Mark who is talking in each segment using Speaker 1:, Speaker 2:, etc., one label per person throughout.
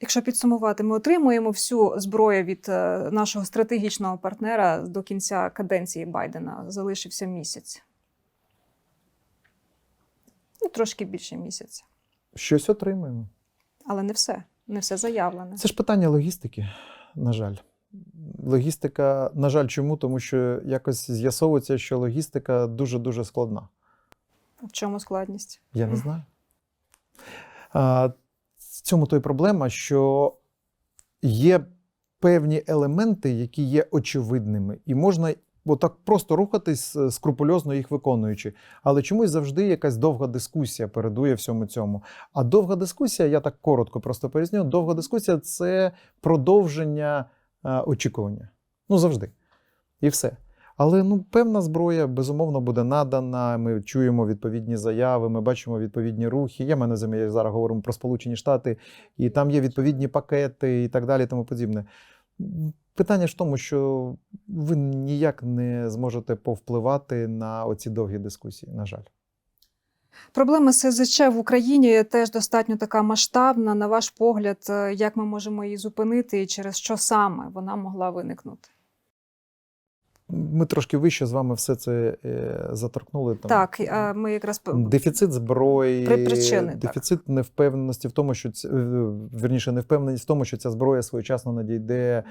Speaker 1: Якщо підсумувати, ми отримуємо всю зброю від е, нашого стратегічного партнера до кінця каденції Байдена. Залишився місяць. Ну, трошки більше місяця.
Speaker 2: Щось отримуємо.
Speaker 1: Але не все. Не все заявлене.
Speaker 2: Це ж питання логістики, на жаль. Логістика, на жаль, чому? Тому що якось з'ясовується, що логістика дуже-дуже складна.
Speaker 1: В чому складність?
Speaker 2: Я не знаю. А, в цьому то й проблема, що є певні елементи, які є очевидними, і можна отак просто рухатись, е, скрупульозно їх виконуючи. Але чомусь завжди якась довга дискусія передує всьому цьому. А довга дискусія, я так коротко просто поясню: довга дискусія це продовження е, очікування. Ну, завжди. І все. Але ну, певна зброя безумовно буде надана. Ми чуємо відповідні заяви, ми бачимо відповідні рухи. Я мене замі- зараз говоримо про Сполучені Штати, і там є відповідні пакети і так далі, тому подібне. Питання ж в тому, що ви ніяк не зможете повпливати на оці довгі дискусії, на жаль.
Speaker 1: Проблема СЗЧ в Україні теж достатньо така масштабна. На ваш погляд, е, як ми можемо її зупинити і через що саме вона могла виникнути?
Speaker 2: Ми трошки вище з вами все це е, заторкнули. Там,
Speaker 1: Так, е, ми якраз
Speaker 2: Дефіцит зброї,
Speaker 1: При- причини, так.
Speaker 2: дефіцит невпевненості в тому, що ць- верніше невпевненість в тому, що ця зброя своєчасно надійде,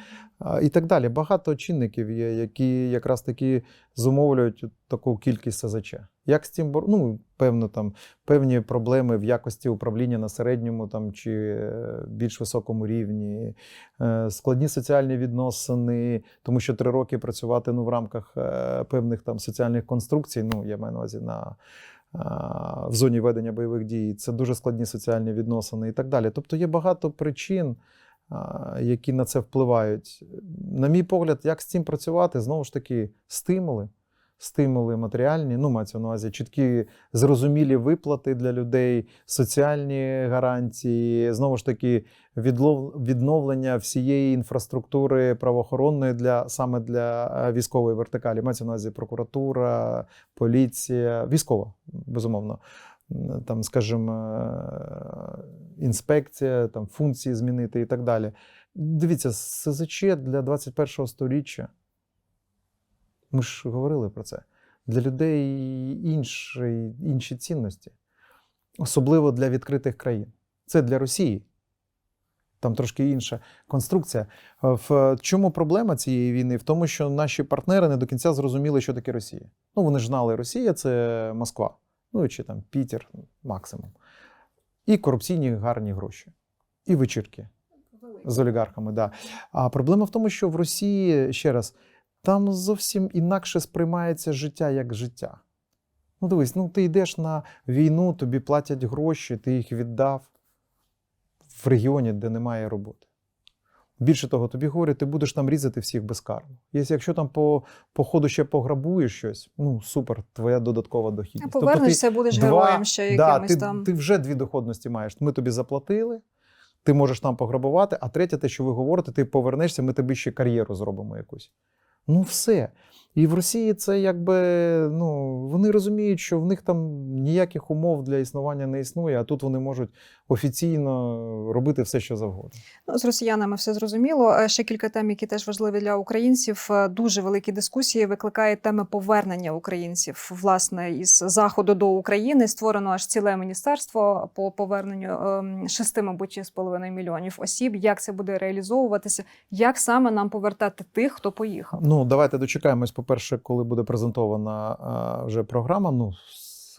Speaker 2: і так далі. Багато чинників є, які якраз таки зумовлюють таку кількість СЗЧ. Як з цим ну, певно, там певні проблеми в якості управління на середньому там чи е, більш високому рівні, е, складні соціальні відносини, тому що три роки працювати ну, в рамках е, певних там соціальних конструкцій. Ну, я маю на увазі на в зоні ведення бойових дій, це дуже складні соціальні відносини і так далі. Тобто є багато причин, які на це впливають. На мій погляд, як з цим працювати, знову ж таки, стимули. Стимули матеріальні, ну мається на увазі чіткі зрозумілі виплати для людей, соціальні гарантії, знову ж таки, відновлення всієї інфраструктури правоохоронної для саме для е, військової вертикалі. Мається на увазі прокуратура, поліція, військова, безумовно. Там, скажімо, е, інспекція, там функції змінити і так далі. Дивіться, СЗЧ для 21 століття. Ми ж говорили про це. Для людей інші, інші цінності, особливо для відкритих країн. Це для Росії. Там трошки інша конструкція. В чому проблема цієї війни? В тому, що наші партнери не до кінця зрозуміли, що таке Росія. Ну, вони ж знали, Росія це Москва, ну чи там Пітер, максимум. І корупційні гарні гроші, і вечірки з олігархами. Да. А проблема в тому, що в Росії, ще раз, там зовсім інакше сприймається життя як життя. Ну, дивись, ну ти йдеш на війну, тобі платять гроші, ти їх віддав в регіоні, де немає роботи. Більше того, тобі говорять, ти будеш там різати всіх безкарно. Якщо там по, по ходу ще пограбуєш щось, ну супер, твоя додаткова
Speaker 1: А
Speaker 2: дохідність. Тобто ти
Speaker 1: повернешся, будеш
Speaker 2: два-
Speaker 1: героєм ще
Speaker 2: да,
Speaker 1: якимось
Speaker 2: ти,
Speaker 1: там.
Speaker 2: ти вже дві доходності маєш. Ми тобі заплатили, ти можеш там пограбувати, а третє, те, що ви говорите, ти повернешся, ми тобі ще кар'єру зробимо якусь. Ну, все. І в Росії це якби ну, вони розуміють, що в них там ніяких умов для існування не існує, а тут вони можуть офіційно робити все, що завгодно.
Speaker 1: Ну, з росіянами все зрозуміло. Е, Ще кілька тем, які теж важливі для українців. Е, Дуже великі дискусії викликає теми повернення українців. Власне, із заходу до України створено аж ціле міністерство по поверненню ем, шести, мабуть, з половиною мільйонів осіб. Як це буде реалізовуватися? Як саме нам повертати тих, хто поїхав?
Speaker 2: Ну, давайте дочекаємось, по-перше, коли буде презентована вже програма. Ну,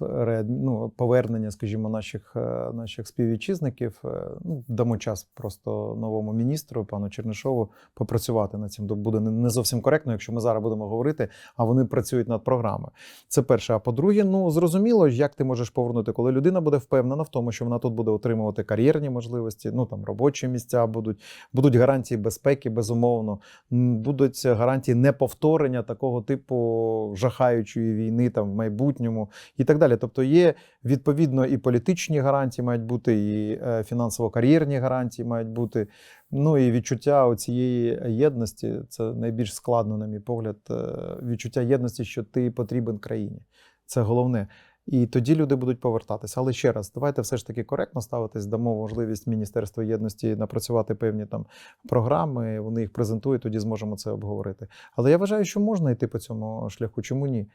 Speaker 2: з ну, повернення, скажімо, наших, е, наших співвітчизників. Е, Ну, дамо час просто новому міністру, пану Чернишову, попрацювати над цим. Буде не зовсім коректно, якщо ми зараз будемо говорити, а вони працюють над програмою. Це перше. А по-друге, ну зрозуміло, як ти можеш повернути, коли людина буде впевнена в тому, що вона тут буде отримувати кар'єрні можливості, ну там робочі місця будуть, будуть гарантії безпеки, безумовно. Будуть гарантії неповторення такого типу жахаючої війни там в майбутньому і так далі. Тобто є відповідно і політичні гарантії мають бути, і е, фінансово-кар'єрні гарантії мають бути. Ну і відчуття цієї єдності це найбільш складно, на мій погляд. е, Відчуття єдності, що ти потрібен країні. Це головне. І тоді люди будуть повертатися. Але ще раз, давайте все ж таки коректно ставитись, дамо можливість Міністерству єдності напрацювати певні там програми. Вони їх презентують, тоді зможемо це обговорити. Але я вважаю, що можна йти по цьому шляху. Чому ні?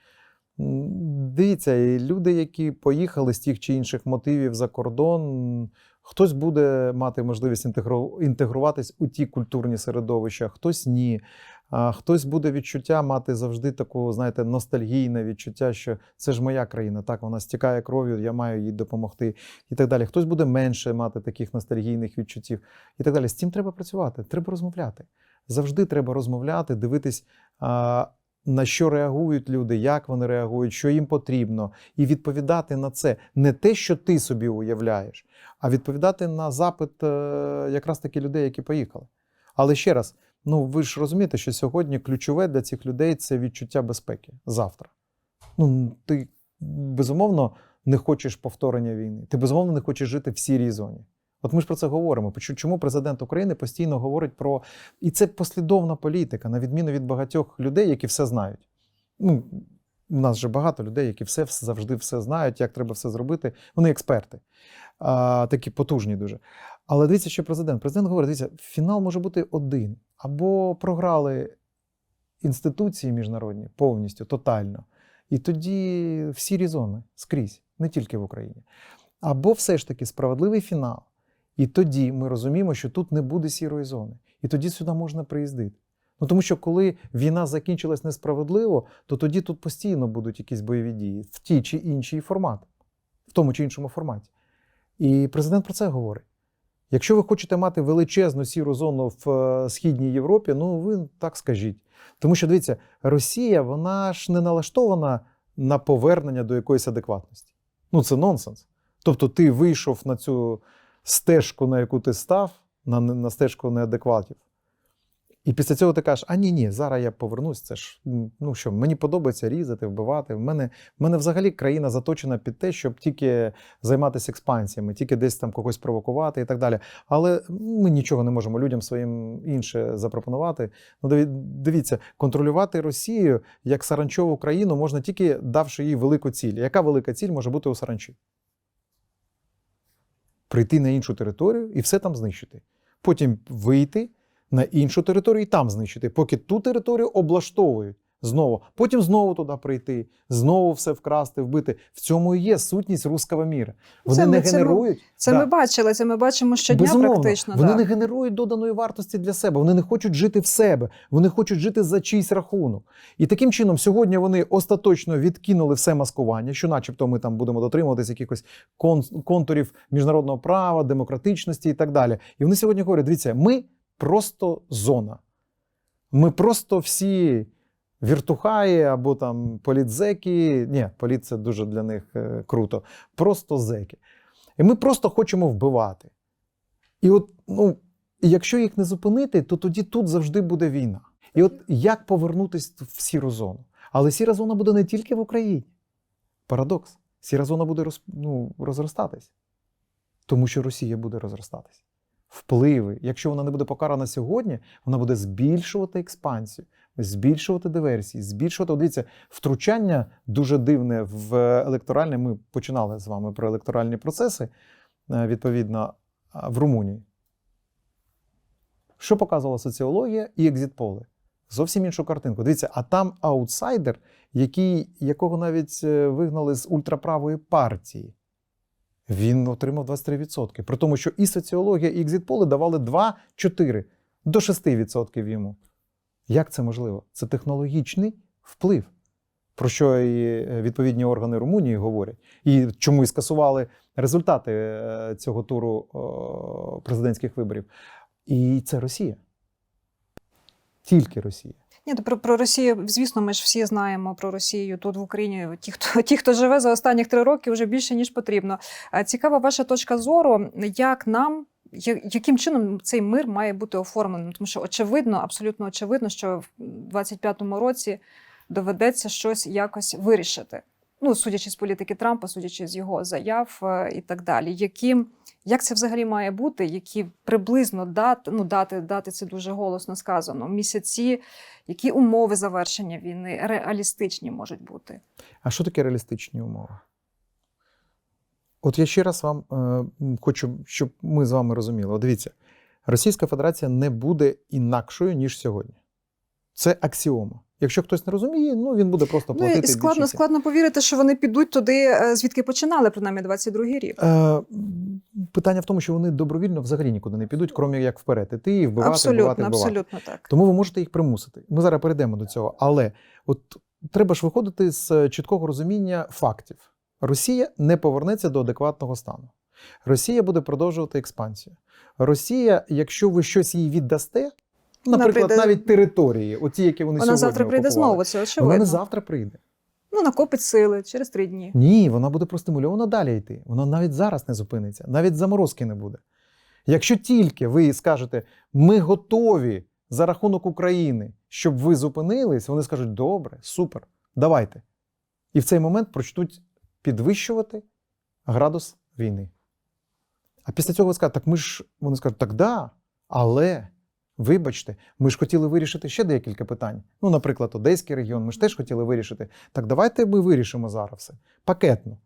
Speaker 2: Дивіться, люди, які поїхали з тих чи інших мотивів за кордон, хтось буде мати можливість інтегру- інтегруватись у ті культурні середовища, хтось ні. А хтось буде відчуття мати завжди таку, знаєте, ностальгійне відчуття, що це ж моя країна, так вона стікає кров'ю, я маю їй допомогти, і так далі. Хтось буде менше мати таких ностальгійних відчуттів, і так далі. З цим треба працювати, треба розмовляти. Завжди треба розмовляти, дивитись, на що реагують люди, як вони реагують, що їм потрібно, і відповідати на це не те, що ти собі уявляєш, а відповідати на запит е, якраз таки людей, які поїхали. Але ще раз. Ну, ви ж розумієте, що сьогодні ключове для цих людей це відчуття безпеки завтра. Ну, ти безумовно не хочеш повторення війни. Ти безумовно не хочеш жити в сірій зоні. От ми ж про це говоримо. Чому президент України постійно говорить про. І це послідовна політика, на відміну від багатьох людей, які все знають. Ну, у нас же багато людей, які все завжди все знають, як треба все зробити. Вони експерти, а, такі потужні дуже. Але дивіться, що президент. Президент говорить: дивіться, фінал може бути один. Або програли інституції міжнародні повністю, тотально. І тоді в сірі зони скрізь, не тільки в Україні. Або все ж таки справедливий фінал. І тоді ми розуміємо, що тут не буде сірої зони. І тоді сюди можна приїздити. Ну тому що коли війна закінчилась несправедливо, то тоді тут постійно будуть якісь бойові дії в ті чи інший формат, в тому чи іншому форматі. І президент про це говорить. Якщо ви хочете мати величезну сіру зону в е, східній Європі, ну ви так скажіть. Тому що дивіться, Росія вона ж не налаштована на повернення до якоїсь адекватності. Ну це нонсенс. Тобто, ти вийшов на цю стежку, на яку ти став, на, на стежку неадекватів. І після цього ти кажеш: а ні, ні, зараз я повернусь. Це ж ну що, мені подобається різати, вбивати. В мене, в мене взагалі країна заточена під те, щоб тільки займатися експансіями, тільки десь там когось провокувати і так далі. Але ми нічого не можемо людям своїм інше запропонувати. Ну, дивіться, контролювати Росію як саранчову країну можна тільки давши їй велику ціль. Яка велика ціль може бути у саранчі? Прийти на іншу територію і все там знищити. Потім вийти на іншу територію і там знищити, поки ту територію облаштовують знову. Потім знову туди прийти, знову все вкрасти, вбити. В цьому і є сутність руского міра. Вони
Speaker 1: Це ми-
Speaker 2: не
Speaker 1: це ми-
Speaker 2: генерують.
Speaker 1: Це
Speaker 2: Да.
Speaker 1: ми бачили, це ми бачимо щодня
Speaker 2: Безумовно,
Speaker 1: практично.
Speaker 2: Вони
Speaker 1: да.
Speaker 2: не генерують доданої вартості для себе. Вони не хочуть жити в себе. Вони хочуть жити за чийсь рахунок. І таким чином, сьогодні вони остаточно відкинули все маскування, що, начебто, ми там будемо дотримуватись якихось кон- контурів міжнародного права, демократичності і так далі. І вони сьогодні говорять: дивіться, ми просто зона. Ми просто всі. Віртухаї або там політзеки. Ні, політ це дуже для них е, круто. Просто зеки. І ми просто хочемо вбивати. І от, ну, якщо їх не зупинити, то тоді тут завжди буде війна. І от як повернутися в сіру зону? Але сіра зона буде не тільки в Україні. Парадокс. Сіра зона буде роз, ну, розростатись, тому що Росія буде розростатись. Впливи. Якщо вона не буде покарана сьогодні, вона буде збільшувати експансію, збільшувати диверсії, збільшувати. От Дивіться, втручання дуже дивне в електоральне. Ми починали з вами про електоральні процеси, е, відповідно, в Румунії. Що показувала соціологія і екзитполи? Зовсім іншу картинку. Дивіться, а там аутсайдер, який, якого навіть е, вигнали з ультраправої партії. Він отримав 23%. При тому, що і соціологія, і екзитполи давали 2-4 до 6% йому. Як це можливо? Це технологічний вплив, про що і е, відповідні органи Румунії говорять. І чому і скасували результати е, цього туру президентських виборів. І це Росія. Тільки Росія.
Speaker 1: Ні, про, про Росію, звісно, ми ж всі знаємо про Росію тут в Україні. Ті, хто ті, хто живе за останні три роки, вже більше ніж потрібно. Цікава ваша точка зору, як нам. Яким чином цей мир має бути оформленим? Тому що очевидно, абсолютно очевидно, що в 25-му році доведеться щось якось вирішити. Ну, судячи з політики Трампа, судячи з його заяв е, і так далі. Яким, як це взагалі має бути? Які приблизно дати, ну дати, дати це дуже голосно сказано, місяці, які умови завершення війни реалістичні можуть бути?
Speaker 2: А що таке реалістичні умови? От я ще раз вам е, хочу, щоб ми з вами розуміли. От дивіться, Російська Федерація не буде інакшою, ніж сьогодні. Це аксіома. Якщо хтось не розуміє, ну він буде просто
Speaker 1: Ну
Speaker 2: платити.
Speaker 1: і складно,
Speaker 2: більше.
Speaker 1: складно повірити, що вони підуть туди, е, звідки починали, принаймні 22-й рік.
Speaker 2: Е, питання в тому, що вони добровільно взагалі нікуди не підуть, крім як вперед. Іти і вбивати,
Speaker 1: абсолютно,
Speaker 2: вбивати, вбивати.
Speaker 1: абсолютно так.
Speaker 2: Тому ви можете їх примусити. Ми зараз перейдемо до цього. Але от треба ж виходити з чіткого розуміння фактів. Росія не повернеться до адекватного стану. Росія буде продовжувати експансію. Росія, якщо ви щось їй віддасте, наприклад,
Speaker 1: прийде-
Speaker 2: навіть території, оті, які вони
Speaker 1: Вона
Speaker 2: сьогодні
Speaker 1: завтра прийде
Speaker 2: окупували,
Speaker 1: знову, це очевидно.
Speaker 2: Вона не завтра прийде.
Speaker 1: Ну, накопить сили через три дні.
Speaker 2: Ні, вона буде простимульована далі йти. Вона навіть зараз не зупиниться, навіть заморозки не буде. Якщо тільки ви скажете, ми готові за рахунок України, щоб ви зупинились, вони скажуть: добре, супер, давайте. І в цей момент почнуть підвищувати градус війни. А після цього ви скажете, так ми ж вони скажуть, так да, але вибачте, ми ж хотіли вирішити ще декілька питань. Ну, наприклад, Одеський регіон, ми ж теж хотіли вирішити. Так давайте ми вирішимо зараз все пакетно.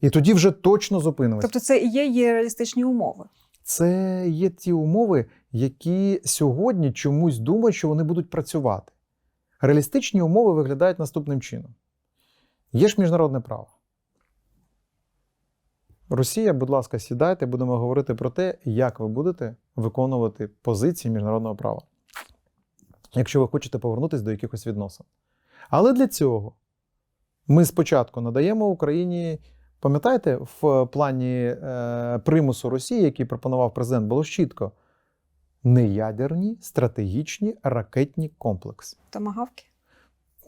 Speaker 2: І тоді вже точно зупинимося.
Speaker 1: Тобто, це і є, є реалістичні умови.
Speaker 2: Це є ті умови, які сьогодні чомусь думають, що вони будуть працювати. Реалістичні умови виглядають наступним чином: є ж міжнародне право. Росія, будь ласка, сідайте, будемо говорити про те, як ви будете виконувати позиції міжнародного права, якщо ви хочете повернутися до якихось відносин. Але для цього ми спочатку надаємо Україні Пам'ятаєте, в плані е, примусу Росії, який пропонував президент, було чітко: неядерні стратегічні ракетні комплекси.
Speaker 1: Томагавки.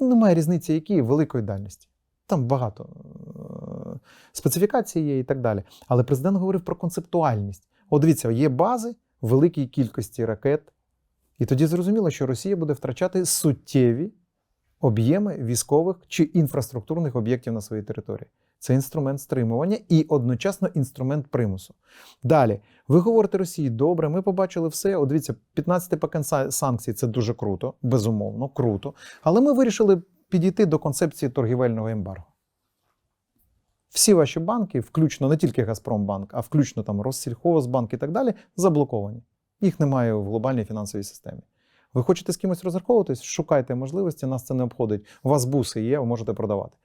Speaker 2: Немає різниці, які великої дальності. Там багато е, специфікацій є і так далі. Але президент говорив про концептуальність. От дивіться, є бази великій кількості ракет, і тоді зрозуміло, що Росія буде втрачати суттєві об'єми військових чи інфраструктурних об'єктів на своїй території. Це інструмент стримування і одночасно інструмент примусу. Далі, ви говорите Росії, добре, ми побачили все. От дивіться, 15 пакет санкцій це дуже круто, безумовно, круто. Але ми вирішили підійти до концепції торгівельного ембарго. Всі ваші банки, включно не тільки Газпромбанк, а включно там Россільхозбанк і так далі, заблоковані. Їх немає в глобальній фінансовій системі. Ви хочете з кимось розраховуватись? Шукайте можливості, нас це не обходить. У вас буси є, ви можете продавати.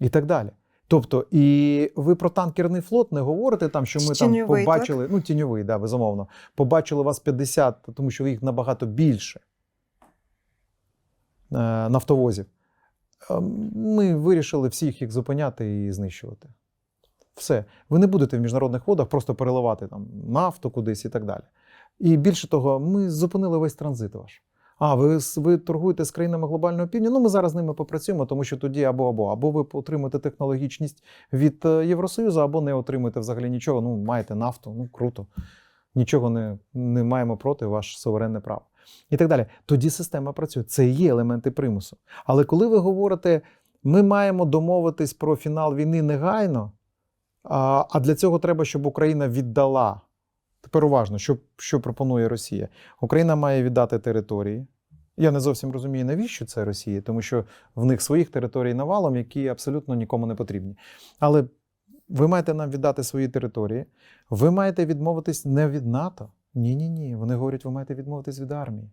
Speaker 2: І так далі. Тобто, і ви про танкерний флот не говорите там, що ми там
Speaker 1: Тіньовий,
Speaker 2: побачили, ну тіньовий, да, безумовно. Побачили вас 50, тому що їх набагато більше нафтовозів. Е, Ми вирішили всіх їх зупиняти і знищувати. Все. Ви не будете в міжнародних водах просто переливати там нафту кудись і так далі. І більше того, ми зупинили весь транзит ваш. А, ви, ви торгуєте з країнами глобального півдня? Ну, ми зараз з ними попрацюємо, тому що тоді або або або ви отримаєте технологічність від е, Євросоюзу, або не отримаєте взагалі нічого. Ну, маєте нафту, ну круто. Нічого не, не маємо проти, ваше суверенне право. І так далі. Тоді система працює. Це і є елементи примусу. Але коли ви говорите, ми маємо домовитись про фінал війни негайно, а, для цього треба, щоб Україна віддала. Тепер уважно, що, що пропонує Росія. Україна має віддати території. Я не зовсім розумію, навіщо це Росії, тому що в них своїх територій навалом, які абсолютно нікому не потрібні. Але ви маєте нам віддати свої території. Ви маєте відмовитись не від НАТО. Ні, ні, ні. Вони говорять, ви маєте відмовитись від армії.